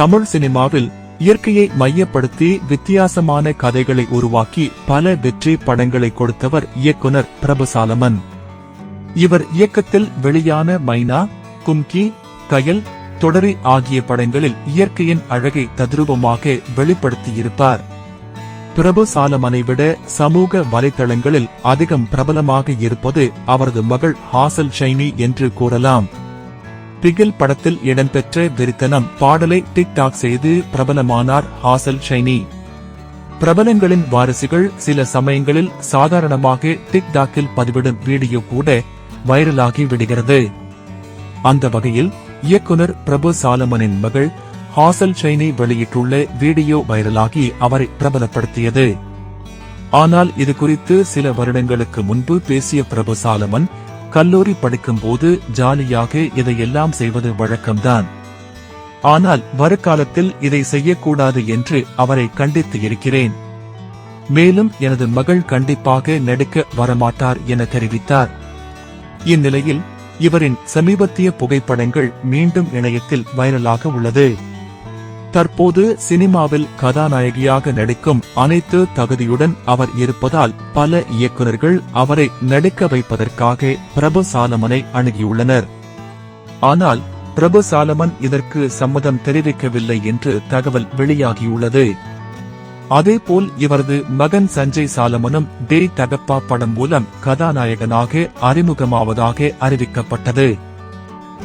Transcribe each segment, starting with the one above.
தமிழ் சினிமாவில் இயற்கையை மையப்படுத்தி வித்தியாசமான கதைகளை உருவாக்கி பல வெற்றி படங்களை கொடுத்தவர் இயக்குனர் பிரபுசாலமன். இவர் இயக்கத்தில் வெளியான மைனா கும்கி கயல் தொடரி ஆகிய படங்களில் இயற்கையின் அழகை தத்ரூபமாக வெளிப்படுத்தியிருப்பார். பிரபு சாலமனை விட சமூக வலைதளங்களில் அதிகம் பிரபலமாக இருப்பது அவரது மகள் ஹாசல் ஷைனி என்று கூறலாம். பிகில் படத்தில் இடம்பெற்ற வெறித்தனம் பாடலை டிக்டாக் செய்து பிரபலமானார் ஹாசல் ஷைனி. பிரபலங்களின் வாரிசுகள் சில சமயங்களில் சாதாரணமாக டிக்டாக்கில் பதிவிடும் வீடியோ கூட வைரலாகி விடுகிறது. அந்த வகையில் இயக்குனர் பிரபு சாலமனின் மகள் ஹாசல் ஷைனி வெளியிட்டுள்ள வீடியோ வைரலாகி அவரை பிரபலப்படுத்தியது. ஆனால் இது குறித்து சில வருடங்களுக்கு முன்பு பேசிய பிரபு சாலமன் கல்லூரி படிக்கும்போது ஜாலியாக இதையெல்லாம் செய்வது வழக்கம்தான். ஆனால் வருகாலத்தில் இதை செய்யக்கூடாது என்று அவரை கண்டித்து இருக்கிறேன். மேலும் எனது மகள் கண்டிப்பாக நடிக்க வரமாட்டார் என தெரிவித்தார். இந்நிலையில் இவரின் சமீபத்திய புகைப்படங்கள் மீண்டும் இணையத்தில் வைரலாக உள்ளது. தற்போது சினிமாவில் கதாநாயகியாக நடிக்கும் அனைத்து தகுதியுடன் அவர் இருப்பதால் பல இயக்குநர்கள் அவரை நடிக்க வைப்பதற்காக பிரபு சாலமனை அணுகியுள்ளனர். ஆனால் பிரபு சாலமன் இதற்கு சம்மதம் தெரிவிக்கவில்லை என்று தகவல் வெளியாகியுள்ளது. அதேபோல் இவரது மகன் சஞ்சய் சாலமனும் டே தகப்பா படம் மூலம் கதாநாயகனாக அறிமுகமாவதாக அறிவிக்கப்பட்டது.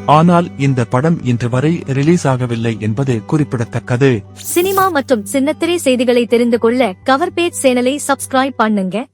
ஆனால் இந்த படம் இன்று வரை ரிலீஸ் ஆகவில்லை என்பது குறிப்பிடத்தக்கது. சினிமா மற்றும் சின்னத்திரை செய்திகளை தெரிந்து கொள்ள கவர் பேஜ் சேனலை சப்ஸ்கிரைப் பண்ணுங்க.